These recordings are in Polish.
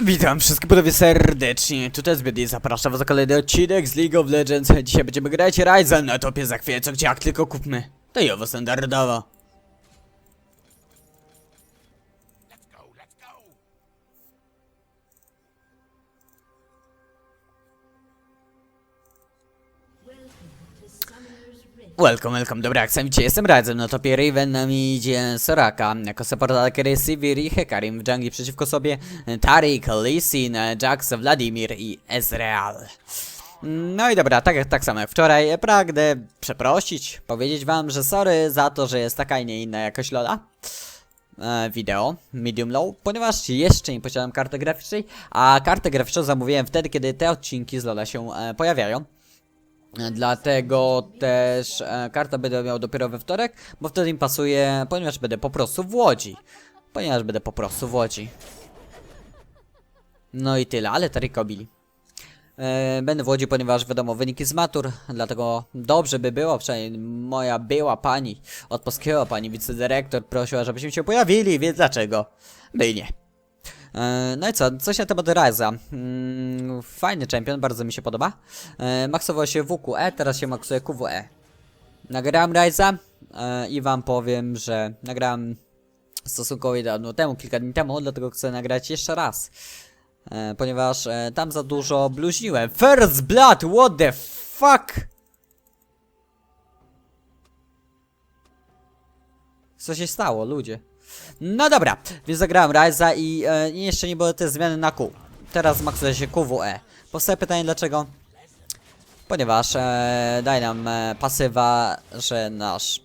Witam wszystkich panowie serdecznie, tutaj i zapraszam was na kolejny odcinek z League of Legends. Dzisiaj będziemy grać Ryzen na topie za chwilę, co gdzie jak tylko kupmy. To i owo standardowo. Welcome, welcome, dobra, jak sami dzisiaj jestem Ryzen na topie Raven, na mi idzie Soraka, jako support Alkery, Sivir i Hekarim w jungle przeciwko sobie Tarik, Lisin, Jax, Vladimir i Ezreal. No i dobra, tak, tak samo jak wczoraj, pragnę przeprosić, powiedzieć wam, że sorry za to, że jest taka, a nie inna jakość Lola. E, wideo, medium low, ponieważ jeszcze nie posiadam karty graficznej, a kartę graficzną zamówiłem wtedy, kiedy te odcinki z Lola się e, pojawiają. Dlatego też e, kartę będę miał dopiero we wtorek, bo wtedy im pasuje, ponieważ będę po prostu w Łodzi. Ponieważ będę po prostu w Łodzi. No i tyle, ale bili. E, będę w Łodzi, ponieważ wiadomo, wyniki z matur, dlatego dobrze by było, przynajmniej moja była pani od polskiego, pani wicedyrektor prosiła, żebyśmy się pojawili, więc dlaczego? By nie. E, No i co, coś na temat Ryza. Mm, fajny champion, bardzo mi się podoba. E, maksował się WQE, teraz się maksuje QWE. Nagrałem Ryza e, i wam powiem, że nagrałem stosunkowo dawno temu, kilka dni temu, dlatego chcę nagrać jeszcze raz. Ponieważ tam za dużo bluźniłem. First Blood, what the fuck? Co się stało, ludzie? No dobra, więc zagrałem Ryza i e, jeszcze nie były te zmiany na Q. Teraz maksuje się QWE. Powstaje pytanie dlaczego? Ponieważ e, nam e, pasywa, że nasz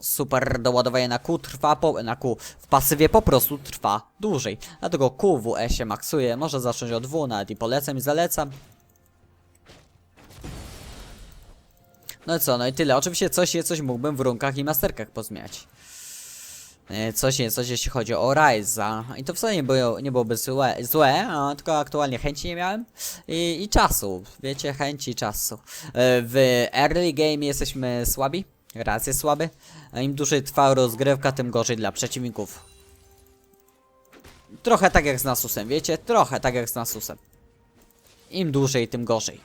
super doładowanie na Q trwa po, na Q w pasywie po prostu trwa dłużej. Dlatego QWE się maksuje. Może zacząć od W, nawet i polecam i zalecam. No i co, no i tyle. Oczywiście coś jest, coś mógłbym w runkach i masterkach pozmieniać. E, Coś coś jeśli chodzi o Ryza. I to wcale nie, było, nie byłoby złe, złe tylko aktualnie chęci nie miałem. I, I czasu, wiecie, chęci czasu. E, W early game jesteśmy słabi, raz jest słaby. A im dłużej trwa rozgrywka, tym gorzej dla przeciwników. Trochę tak jak z Nasusem, wiecie? Trochę tak jak z Nasusem. Im dłużej, tym gorzej.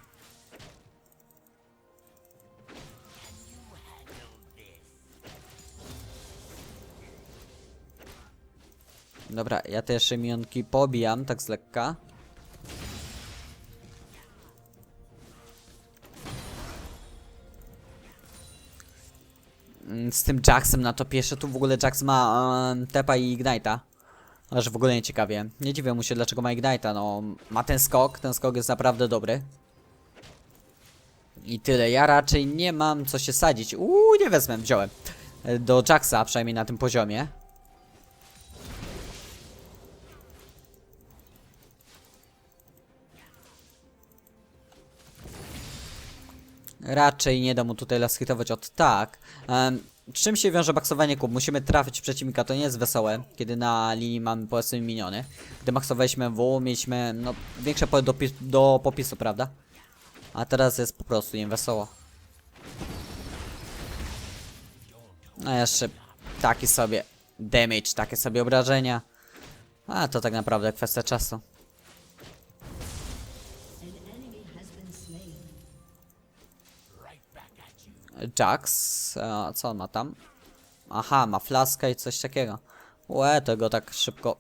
Dobra, ja te jeszcze pobijam, tak z lekka. Mm, Z tym Jacksem na to pierwsze, tu w ogóle Jax ma um, Tepa i Ignite'a. Aż w ogóle nie ciekawie. Nie dziwię mu się dlaczego ma Ignite'a, no ma ten skok, ten skok jest naprawdę dobry. I tyle, ja raczej nie mam co się sadzić. Uuu, nie wezmę, wziąłem. E, Do Jacksa, przynajmniej na tym poziomie. Raczej nie da mu tutaj laskitować od tak. Um, czym się wiąże baksowanie kub? Musimy trafić przeciwnika, to nie jest wesołe, kiedy na linii mamy powiedzmy miniony. Gdy maksowaliśmy W, mieliśmy no, większe pole do, do popisu, prawda? A teraz jest po prostu niewesoło. No jeszcze taki sobie damage, takie sobie obrażenia. A to tak naprawdę kwestia czasu. Jax, co on ma tam? Aha, ma flaskę i coś takiego. Łe, to go tak szybko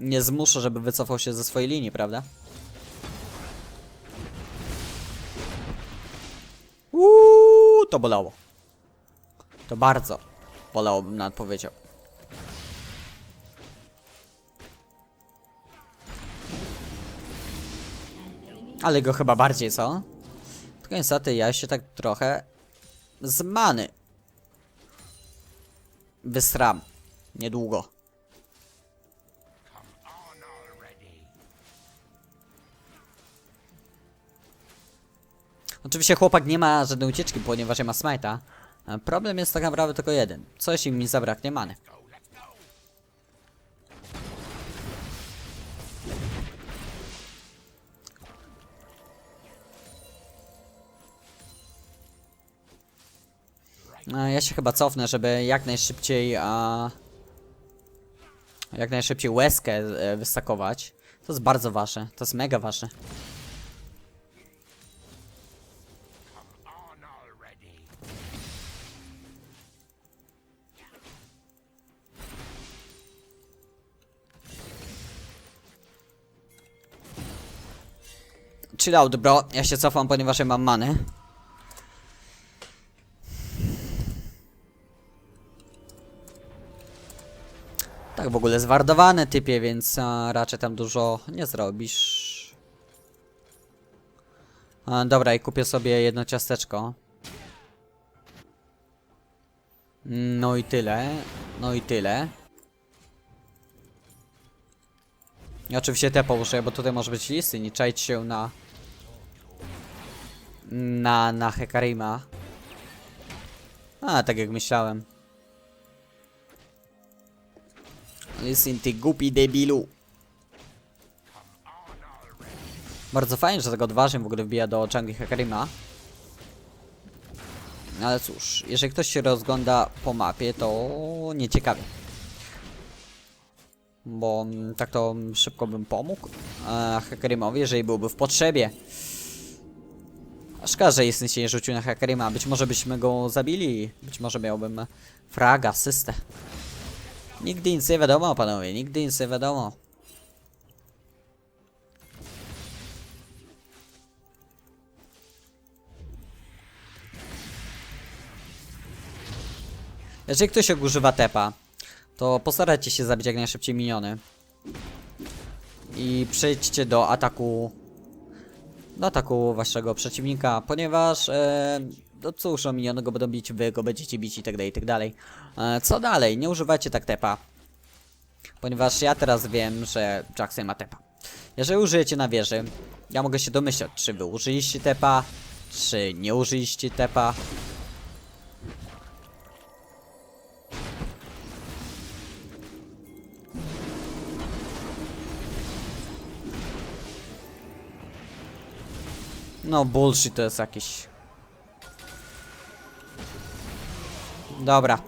nie zmuszę, żeby wycofał się ze swojej linii, prawda? Uuu, to bolało. To bardzo bolało, bym nawet powiedział. Ale go chyba bardziej, co? Tylko niestety ja się tak trochę z many wysram. Niedługo. Oczywiście chłopak nie ma żadnej ucieczki, ponieważ nie ma smite'a. A Problem jest tak naprawdę tylko jeden. Coś im mi zabraknie many. Ja się chyba cofnę, żeby jak najszybciej a... Jak najszybciej łezkę e, wystakować. To jest bardzo ważne. To jest mega ważne. Chill out, bro. Ja się cofam, ponieważ ja mam manę. Tak w ogóle zwardowany typie, więc a, raczej tam dużo nie zrobisz. A, dobra, i kupię sobie jedno ciasteczko. No i tyle. No i tyle. I oczywiście te położę, bo tutaj może być listy, nie czajcie się na... Na, na Hekarima. A, tak jak myślałem. Listen, głupi debilu. Bardzo fajnie, że tak odważnie w ogóle wbija do Jungle Hekarima. Ale cóż, jeżeli ktoś się rozgląda po mapie, to nieciekawie. Bo mm, tak to szybko bym pomógł e, Hekarimowi, jeżeli byłby w potrzebie. Szkoda, że Jestem się nie rzucił na Hekarima. Być może byśmy go zabili. Być może miałbym fraga, asystę. Nigdy nic nie wiadomo, panowie. Nigdy nic nie wiadomo. Jeżeli ktoś używa tepa, to postarajcie się zabić jak najszybciej miniony. I przejdźcie do ataku. Do ataku waszego przeciwnika, ponieważ. E, no cóż, no miniony go będą bić, wy go będziecie bić i tak dalej, i tak dalej. E, co dalej? Nie używajcie tak tepa. Ponieważ ja teraz wiem, że Jackson ma tepa. Jeżeli użyjecie na wieży, ja mogę się domyślać, czy wy użyliście tepa, czy nie użyliście tepa. No bullshit to jest jakiś. Dobra.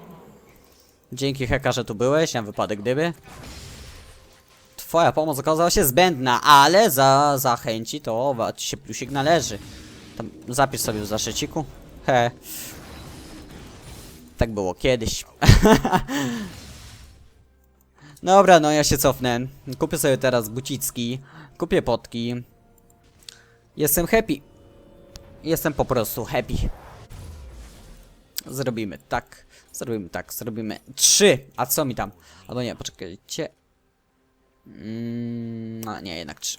Dzięki Heka, że tu byłeś, na wypadek gdyby. Twoja pomoc okazała się zbędna, ale za zachęci to ci się plusik należy. Tam zapisz sobie w zaszyciku. He. Tak było kiedyś. Dobra, no ja się cofnę. Kupię sobie teraz bucicki. Kupię potki. Jestem happy. Jestem po prostu happy. Zrobimy tak. Zrobimy tak. Zrobimy trzy. A co mi tam? Albo nie, poczekajcie. Mm, a nie, jednak trzy.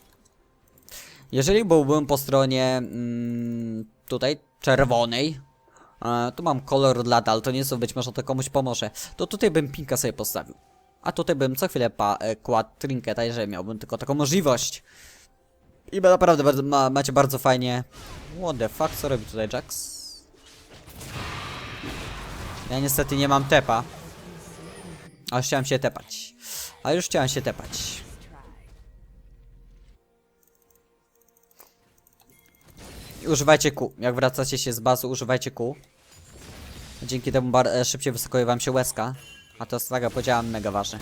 Jeżeli byłbym po stronie mm, tutaj czerwonej, e, tu mam kolor dla daltonistów, być może to komuś pomoże, to tutaj bym pinka sobie postawił. A tutaj bym co chwilę pa, e, kładł trinketa, jeżeli miałbym tylko taką możliwość. I naprawdę ma, macie bardzo fajnie. What the fuck, co robi tutaj Jax? Ja niestety nie mam tepa. A już chciałem się tepać. A już chciałem się tepać. Używajcie kół. Jak wracacie się z bazy, używajcie kół. Dzięki temu e, szybciej wysokuje wam się łezka. A to jest, tak jak powiedziałem, mega ważne.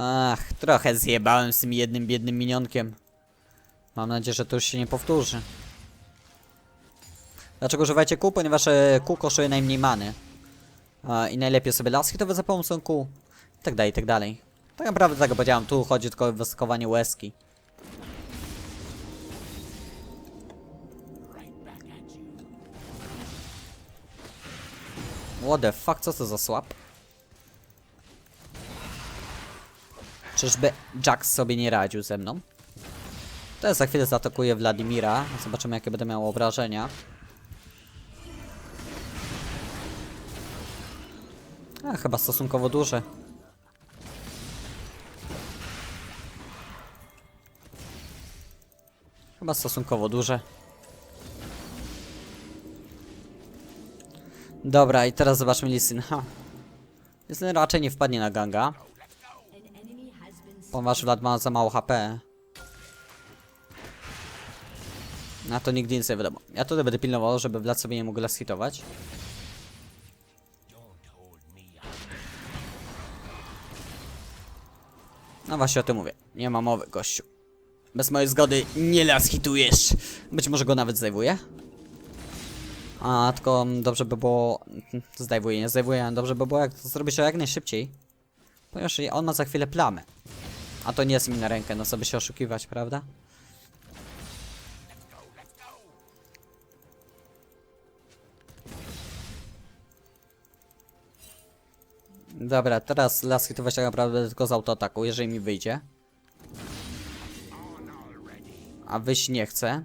Ach, trochę zjebałem z tym jednym biednym minionkiem. Mam nadzieję, że to już się nie powtórzy. Dlaczego używajcie kół? Ponieważ e, kół kosztuje najmniej many. A, I najlepiej sobie laski to wy za pomocą kół. I tak dalej, i tak dalej. Tak naprawdę tego powiedziałem, tu chodzi tylko o wysokowanie łezki. What the fuck, co to za słab? Czyżby Jax sobie nie radził ze mną? To za chwilę zaatakuje Wladimira. Zobaczymy jakie będę miał obrażenia. A, chyba stosunkowo duże. Chyba stosunkowo duże. Dobra, i teraz zobaczmy Lisyn. Lisyn raczej nie wpadnie na ganga. Ponieważ Vlad ma za mało HP. A to nigdy nic nie wiadomo. Ja tutaj będę pilnował, żeby Vlad sobie nie mógł las hitować. No właśnie o tym mówię. Nie ma mowy, gościu. Bez mojej zgody nie las hitujesz. Być może go nawet zdejmuję. A, tylko dobrze by było... Zdejmuję, nie zdejmuję. Dobrze by było, jak to zrobić to jak najszybciej. Ponieważ on ma za chwilę plamę. A to nie jest mi na rękę, no co by się oszukiwać, prawda? Dobra, teraz las hitować tak naprawdę tylko z autoataku, jeżeli mi wyjdzie. A wyjść nie chce.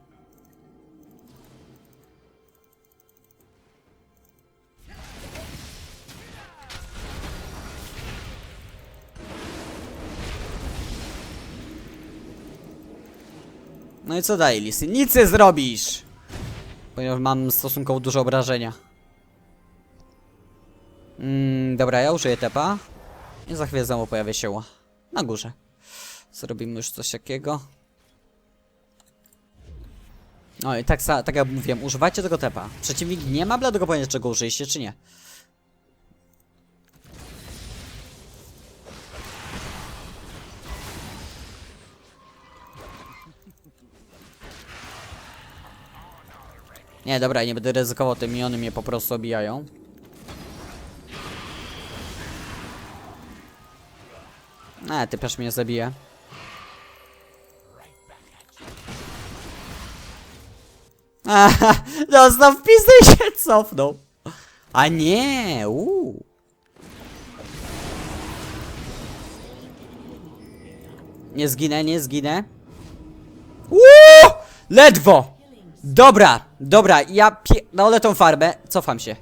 No i co dalej, Lisy? Nic nie zrobisz! Ponieważ mam stosunkowo dużo obrażenia. Mm, dobra, ja użyję tepa. I za chwilę znowu pojawię się na górze. Zrobimy już coś takiego. No i tak, tak jak mówiłem, używajcie tego tepa. Przeciwnik nie ma bladego pojęcia, czego użyjecie, czy nie. Nie, dobra, nie będę ryzykował, te miniony mnie po prostu obijają. E, ty też mnie zabije. Aha, dostał w pizdę się cofnął. A nie, uuu. Nie zginę, nie zginę. Uuu! Ledwo! Dobra, dobra, ja pie... Naolę tą farbę, cofam się.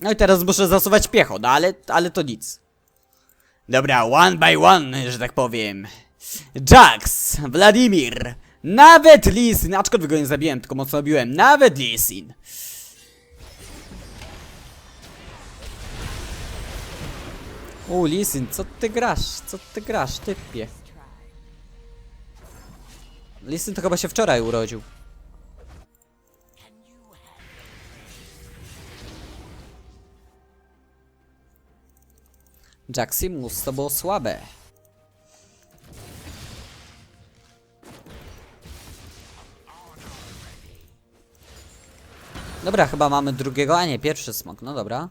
No i teraz muszę zasuwać piechą, no ale, ale to nic. Dobra, one by one, że tak powiem. Jax, Wladimir, nawet Lisin, aczkolwiek go nie zabiłem, tylko mocno biłem, nawet Lisin. U, Lisin, co ty grasz? Co ty grasz, typie? Lisin to chyba się wczoraj urodził. Jaximus to było słabe. Dobra, chyba mamy drugiego, a nie, pierwszy smok, no dobra.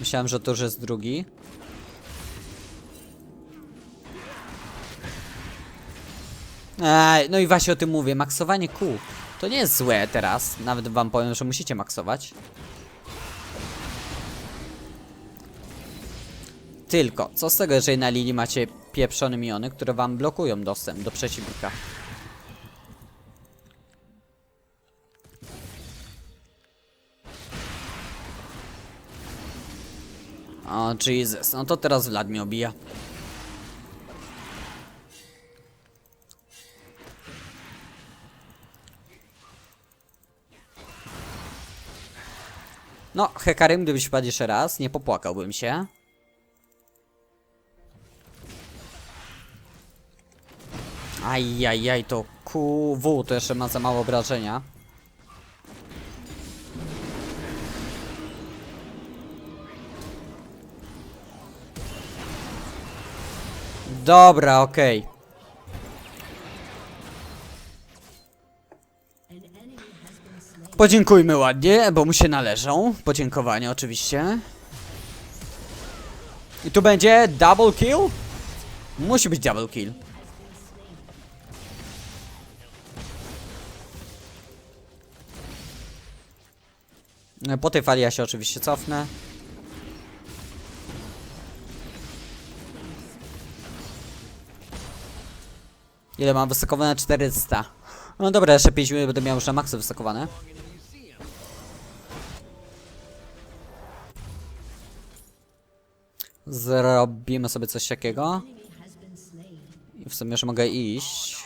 Myślałem, że to już jest drugi. Ej, no i właśnie o tym mówię, maksowanie kół. To nie jest złe teraz, nawet wam powiem, że musicie maksować. Tylko, co z tego, jeżeli na linii macie pieprzone miony, które wam blokują dostęp do przeciwnika? O, Jesus, no to teraz Vlad mnie obija. No, Hekarym, gdybyś padł jeszcze raz, nie popłakałbym się. Ajajaj, to QW to jeszcze ma za mało obrażenia. Dobra, okej. Podziękujmy ładnie, bo mu się należą. Podziękowania oczywiście. I tu będzie double kill? Musi być double kill. Po tej fali ja się oczywiście cofnę. Ile mam wysokowane? 400. No dobra, jeszcze 5 minut będę miał już na maksa wysokowane. Zrobimy sobie coś takiego. I w sumie już mogę iść.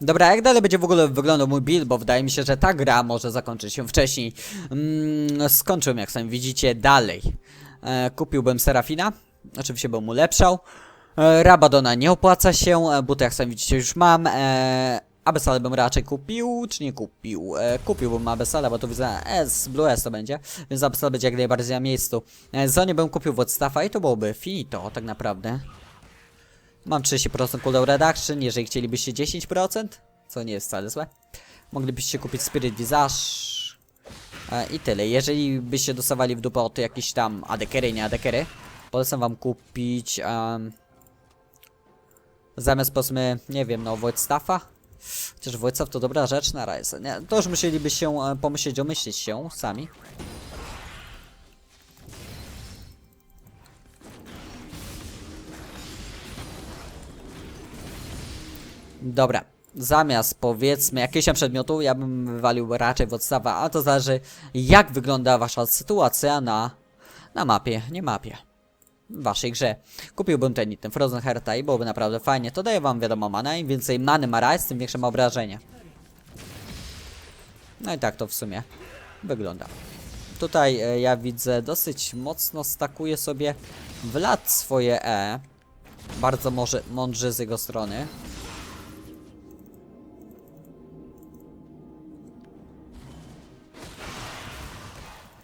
Dobra, jak dalej będzie w ogóle wyglądał mój build, bo wydaje mi się, że ta gra może zakończyć się wcześniej. Mm, skończyłem, jak sami widzicie, dalej. E, kupiłbym Serafina, oczywiście bym ulepszał. E, Rabadona nie opłaca się, e, buty jak sami widzicie już mam. E, Abyssale bym raczej kupił, czy nie kupił? E, kupiłbym Abyssale, bo to widzę S, Blue S to będzie, więc Abyssale będzie jak najbardziej na miejscu. E, Zonie bym kupił Wodstaffa i to byłoby finito, tak naprawdę. Mam 30% cooldown reduction, jeżeli chcielibyście 10%, co nie jest wcale złe. Moglibyście kupić Spirit Visage. E, I tyle. Jeżeli byście dostawali w dupę od jakieś tam adekery, nie adekery, polecam wam kupić em, zamiast powiedzmy, nie wiem, no Voidstaffa. Chociaż Voidstaff to dobra rzecz na razie. Nie, to już musieliby się e, pomyśleć, omyśleć się sami. Dobra. Zamiast powiedzmy jakiegoś przedmiotu, ja bym wywalił raczej podstawa, a to zależy jak wygląda wasza sytuacja na, na mapie, nie mapie. W waszej grze. Kupiłbym ten item Frozen Hearta i byłoby naprawdę fajnie. To daje wam wiadomo mana, im więcej many ma Rise, tym większe ma obrażenie. No i tak to w sumie wygląda. Tutaj e, ja widzę dosyć mocno stakuje sobie Vlad swoje E. Bardzo może mądrze z jego strony.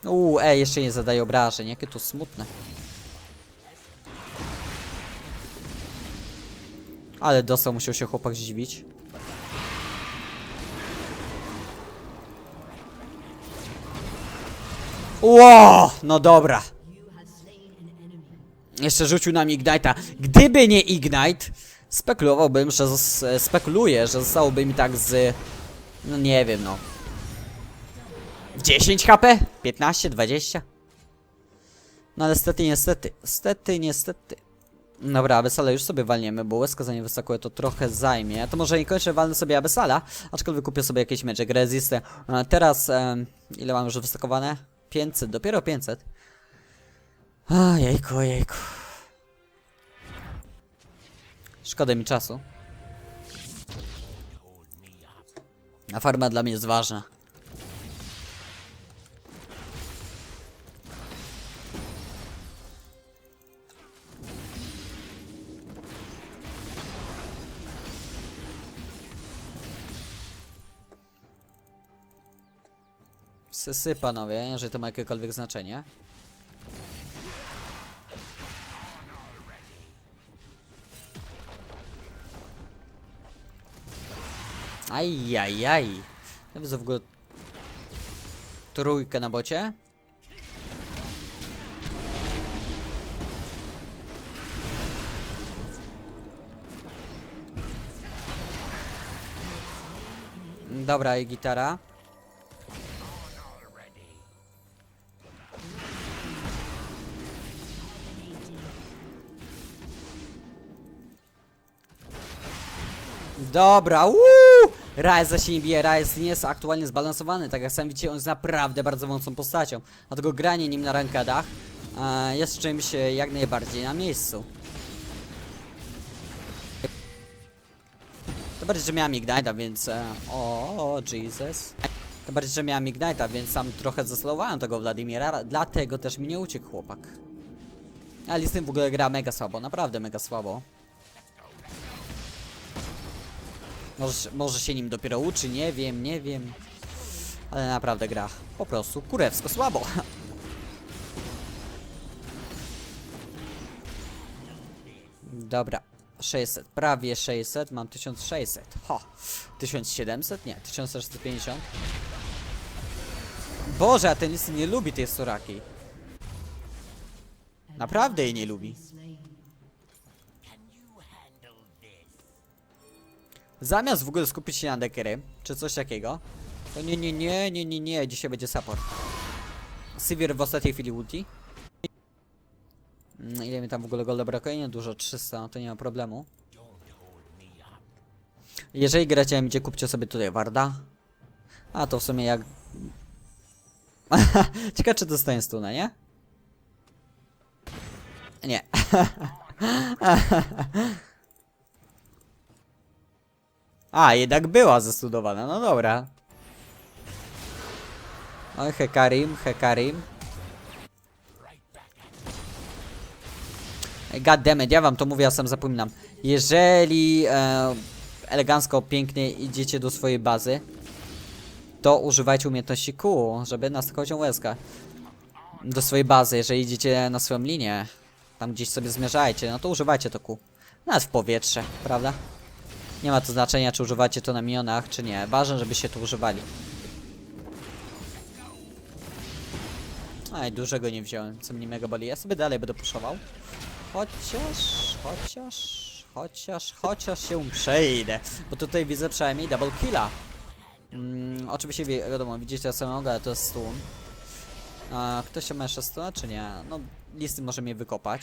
Uuu, e, jeszcze nie zadaje obrażeń, jakie to smutne. Ale dostał, musiał się chłopak zdziwić. Ło, no dobra. Jeszcze rzucił nam Ignite'a. Gdyby nie Ignite, spekulowałbym, że zos- spekuluję, że zostałoby mi tak z... No nie wiem, no. 10 HP? 15, 20? No ale niestety, niestety. Niestety, niestety. Dobra, Abyssala już sobie walniemy, bo łezka za nie wysokuje to trochę zajmie. To może nie kończę, walnę sobie Abyssala, aczkolwiek kupię sobie jakieś Magic Resist. E, teraz, ile mam już wystakowane? 500, dopiero 500. A, jejku, jejku. Szkoda mi czasu. A farma dla mnie jest ważna. Sysy, panowie, jeżeli to ma jakiekolwiek znaczenie. Ajajaj. Ja widzę w ogóle trójkę na bocie. Dobra, i gitara. Dobra, uuu! Ryze się nie bije, nie jest aktualnie zbalansowany, tak jak sami widzicie, on jest naprawdę bardzo mocną postacią. Dlatego granie nim na rankadach e, jest czymś jak najbardziej na miejscu. To bardziej, że miałem Ignite'a, więc... E, o, o, Jesus. To bardziej, że miałem Ignite'a, więc sam trochę zaslowałem tego Wladimira, dlatego też mi nie uciekł chłopak. Ale z tym w ogóle gra mega słabo, naprawdę mega słabo. Może, może się nim dopiero uczy, nie wiem, nie wiem. Ale naprawdę gra po prostu kurewsko słabo. Dobra, 600, prawie 600, mam 1600. Ho, 1700? Nie, 1650. Boże, a ten nie lubi tej Soraki. Naprawdę jej nie lubi. Zamiast w ogóle skupić się na dekery, czy coś takiego, to nie, nie, nie, nie, nie, nie, dzisiaj będzie support. Sivir w ostatniej chwili ulti. Mm, Ile mi tam w ogóle golda brakuje? Nie dużo, 300, no to nie ma problemu. Jeżeli gracie gdzie kupcie sobie tutaj Warda. A to w sumie jak... Ciekawe czy dostaję stuna, nie? Nie. A, jednak była zastudowana, no dobra. Oj, Hekarim, Hekarim. Goddammit, ja wam to mówię, ja sam zapominam. Jeżeli e, elegancko, pięknie idziecie do swojej bazy, to używajcie umiejętności Q, żeby nastakować łezkę. Do swojej bazy, jeżeli idziecie na swoją linię, tam gdzieś sobie zmierzajcie, no to używajcie to Q. Nawet w powietrze, prawda? Nie ma to znaczenia, czy używacie to na minionach, czy nie. Ważne, żebyście to używali. Aj, dużego nie wziąłem, co mnie mega boli. Ja sobie dalej będę puszował. Chociaż, chociaż, chociaż, chociaż się przejdę. Bo tutaj widzę przynajmniej double killa. Mm, oczywiście wi wiadomo, widzicie samego, ale to jest stun. A ktoś się ma jeszcze stuna, czy nie? No, listy może mnie wykopać.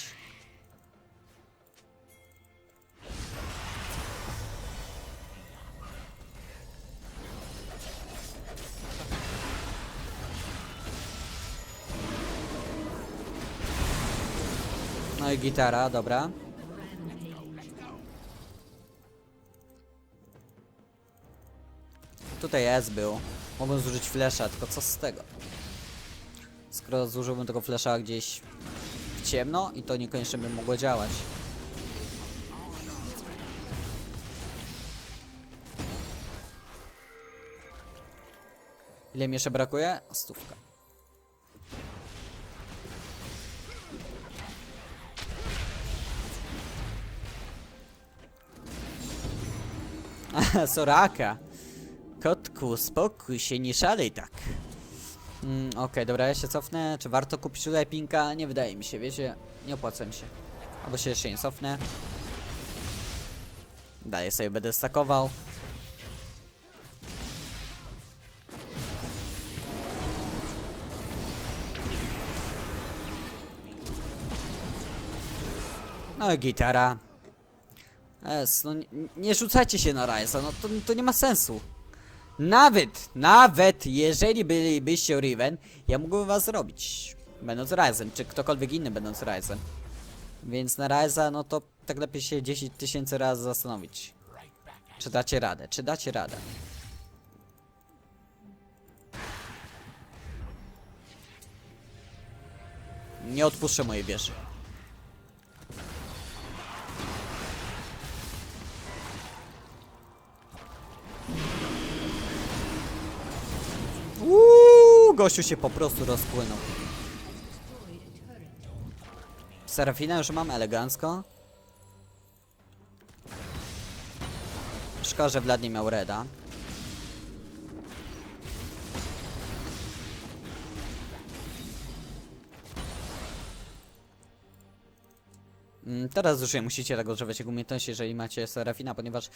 No i gitara, dobra. Tutaj S był. Mogłem zużyć flesza, tylko co z tego? Skoro zużyłbym tego flesza gdzieś w ciemno i to niekoniecznie by mogło działać. Ile mi jeszcze brakuje? Stówka. Soraka. Kotku, spokój się, nie szalej tak. Mm, Okej, dobra, ja się cofnę. Czy warto kupić tutaj pinka? Nie wydaje mi się, wiecie, nie opłaca mi się. Albo się jeszcze nie cofnę. Dalej sobie będę stakował. No i gitara. Es, no nie, nie rzucajcie się na Ryza, no to, to nie ma sensu. Nawet, nawet jeżeli bylibyście Riven, ja mógłbym was zrobić. Będąc Ryzem, czy ktokolwiek inny będąc Ryzem. Więc na Ryza, no to tak lepiej się 10 tysięcy razy zastanowić. Czy dacie radę, czy dacie radę. Nie odpuszczę mojej wieży. Gościu się po prostu rozpłynął. Serafina już mam elegancko. Szkoda, że Vlad nie miał reda. Mm, Teraz już nie musicie tego używać jak umiejętności, jeżeli macie Serafina, ponieważ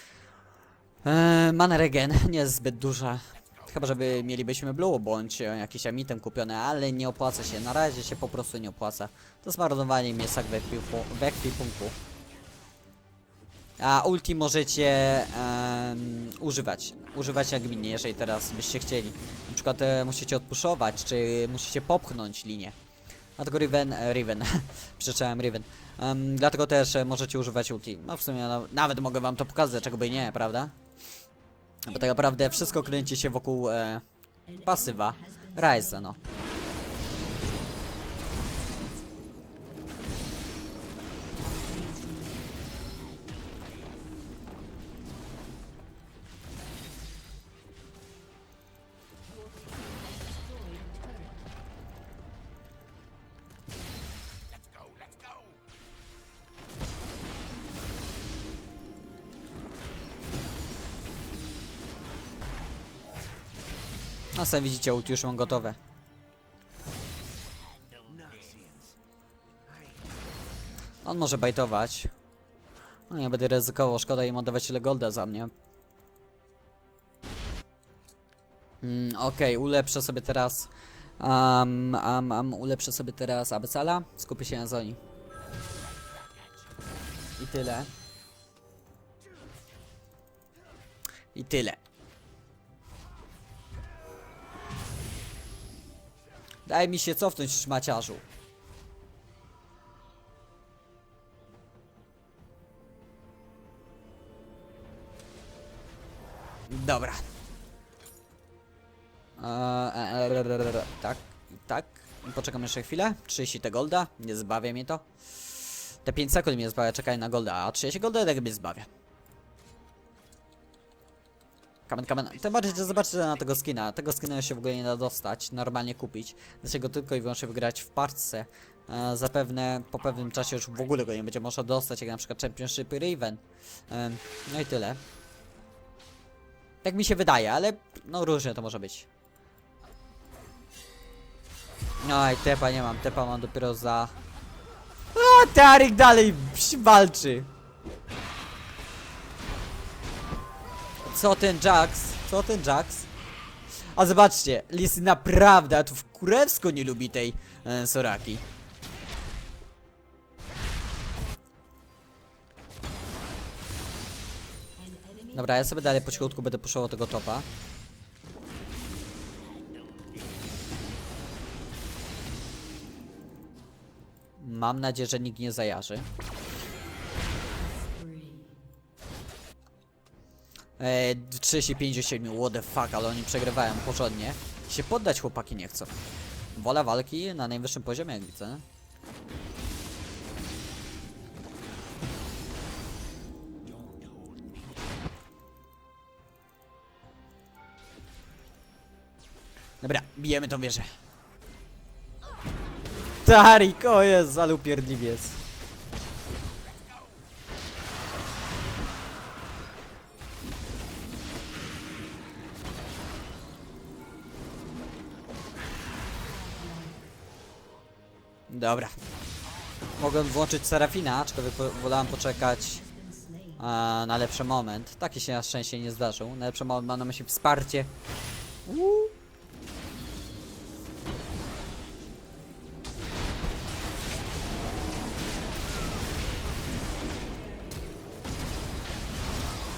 e, mana regen nie jest zbyt duża. Chyba, żeby mielibyśmy blue bądź e, jakiś amitem kupiony, ale nie opłaca się. Na razie się po prostu nie opłaca. To zmarnowanie mięsak w ekwipu- w ekwipunku. A ulti możecie em, używać. Używać jak gminie, jeżeli teraz byście chcieli. Na przykład e, musicie odpuszować, czy musicie popchnąć linię. Dlatego Riven, e, Riven, przeczytałem Riven. Em, dlatego też e, możecie używać ulti. No w sumie no, nawet mogę wam to pokazać, czego by nie, prawda? Bo tak naprawdę wszystko kręci się wokół e, pasywa Ryza, widzicie, ulti już mam gotowe. On może bajtować. No nie będę ryzykował, szkoda im oddawać tyle golda za mnie. Mm, Okej, ulepszę sobie teraz... Um, um, um, ulepszę sobie teraz Abysala, skupię się na Zoni. I tyle. I tyle. Daj mi się cofnąć, szmaciarzu. Dobra. Eee, e, e, tak, tak. Poczekam jeszcze chwilę. 30 te golda. Nie zbawia mnie to. Te 5 sekund mnie zbawia, czekaj na golda, a 30 golda mnie zbawia. Kamen, kamen. Tym bardziej, że zobaczcie na tego skina. Tego skina się w ogóle nie da dostać, normalnie kupić. Dlaczego tylko i wyłącznie wygrać w parce. E, zapewne po pewnym czasie już w ogóle go nie będzie można dostać, jak na przykład Championship Raven. E, no i tyle. Tak mi się wydaje, ale no różnie to może być. Oj, tepa nie mam, tepa mam dopiero za... A, Tarik dalej walczy. Co ten Jax? Co ten Jax? A zobaczcie, Lisy naprawdę, tu w nie lubi tej e, Soraki. Dobra, ja sobie dalej po cichutku będę puszował tego topa. Mam nadzieję, że nikt nie zajarzy. Eee, 35 do 7, what the fuck, ale oni przegrywają porządnie. Się poddać chłopaki nie chcą. Wola walki na najwyższym poziomie, jak widzę. Dobra, bijemy tą wieżę. Tarik, o jest, ale Dobra. Mogłem włączyć Serafina, aczkolwiek wolałem poczekać e, na lepszy moment. Taki się na szczęście nie zdarzył. Na lepszy moment mam na myśli wsparcie. Uuu.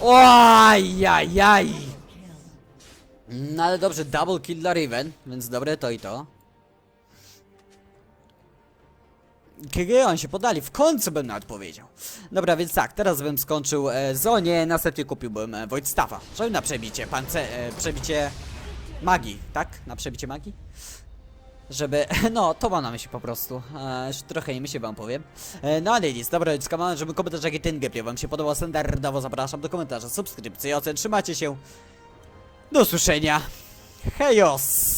Ojajaj! No ale dobrze, double kill dla Riven, więc dobre to i to. KG on się podali, w końcu bym nawet powiedział. Dobra, więc tak, teraz bym skończył e, Zonię, następnie kupiłbym e, Void Staffa, żeby na przebicie pance, e, przebicie magii, tak? Na przebicie magii? Żeby, no, to mam na myśli po prostu. E, trochę nie myślę wam powiem. E, no ale nic, dobra, więc kanał, żeby komentarz jaki ten gameplay wam się podobał standardowo, zapraszam do komentarza, subskrypcji ocen, trzymajcie się. Do usłyszenia. Hejos!